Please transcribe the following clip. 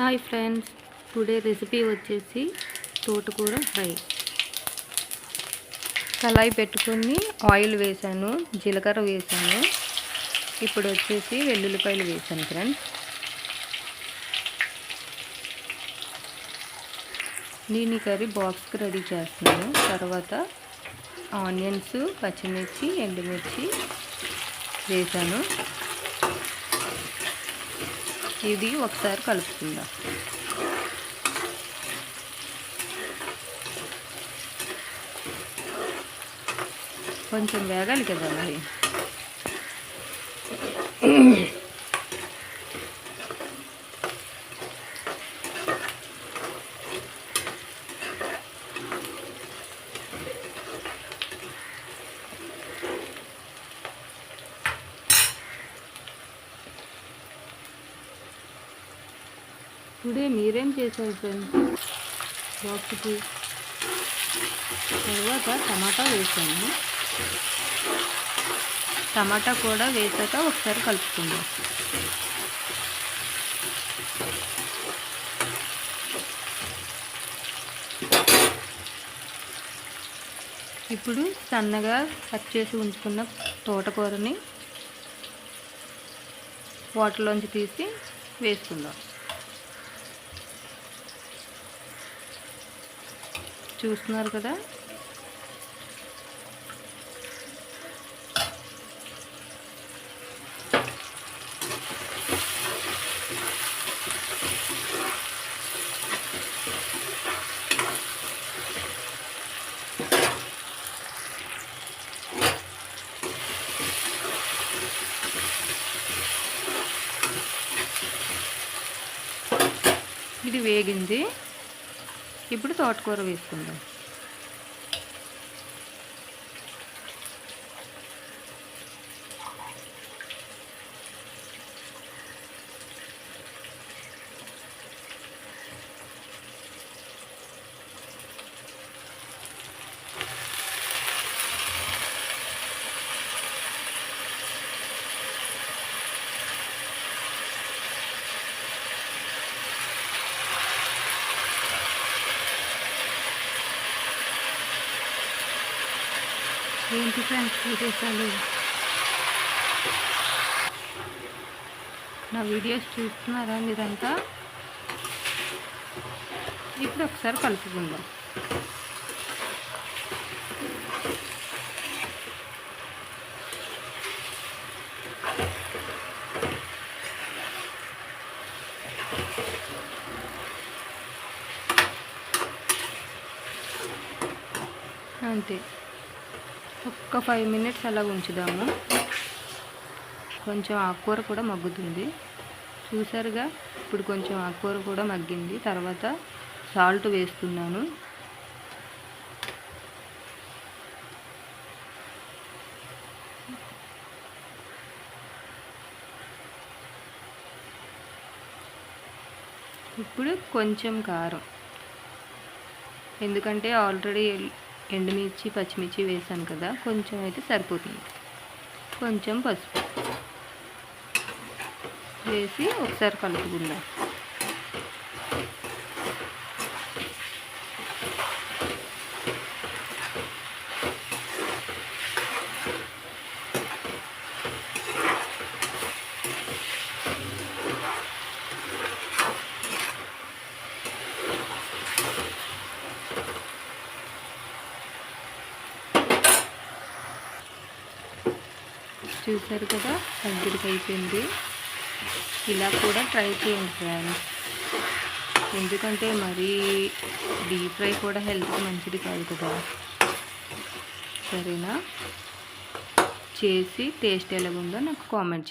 Hi friends today recipe వచ్చేసి తోటకూర fry. కళాయి పెట్టుకొని ఆయిల్ వేసాను జీలకర్ర వేసాను. ఇప్పుడు వచ్చేసి వెల్లుల్లిపాయలు వేసాను ఫ్రెండ్స్. నేను ఈ కర్రీ బాక్స్కి రెడీ చేస్తున్నాను. తర్వాత ఆనియన్స్ పచ్చిమిర్చి ఎండుమిర్చి వేసాను. ఇది ఒకసారి కలుపుకుందాం. కొంచెం వేగాలి కదా మరి? టుడే మీరేం చేశారు ఫ్రెండ్స్? బాక్స్కి. తర్వాత టమాటా వేసాము టమాటా కూడా వేసాక ఒకసారి కలుపుకుందాం. ఇప్పుడు సన్నగా కట్ చేసి ఉంచుకున్న తోటకూరని వాటర్లోంచి తీసి వేసుకుందాం. చూస్తున్నారు కదా. ఇది వేగింది. ఇప్పుడు తోటకూర వేసుకుందాం. ఏంటి ఫ్రెండ్స్? విశేషాలు నా వీడియోస్ చూస్తున్నారా మీరంతా? ఇప్పుడు ఒకసారి కలుపుకుందాం. అంతే. ఒక్క ఫైవ్ మినిట్స్ అలా ఉంచుదాము. కొంచెం ఆకుకూర కూడా మగ్గుతుంది. చూసారుగా ఇప్పుడు కొంచెం ఆకుకూర కూడా మగ్గింది. తర్వాత సాల్ట్ వేస్తున్నాను. ఇప్పుడు కొంచెం కారం. ఎందుకంటే ఆల్రెడీ ఎండుమిర్చి పచ్చిమిర్చి వేసాను కదా కొంచెం అయితే సరిపోతుంది. కొంచెం పసుపు వేసి ఒకసారి కలుపుకుందాం. చూసారు కదా దగ్గరికి అయిపోయింది. ఇలా కూడా ట్రై చేయండి ఫ్రెండ్స్ ఎందుకంటే మరీ డీప్ ఫ్రై కూడా హెల్త్కి మంచిది కాదు కదా. సరేనా? చేసి టేస్ట్ ఎలాగుందో నాకు కామెంట్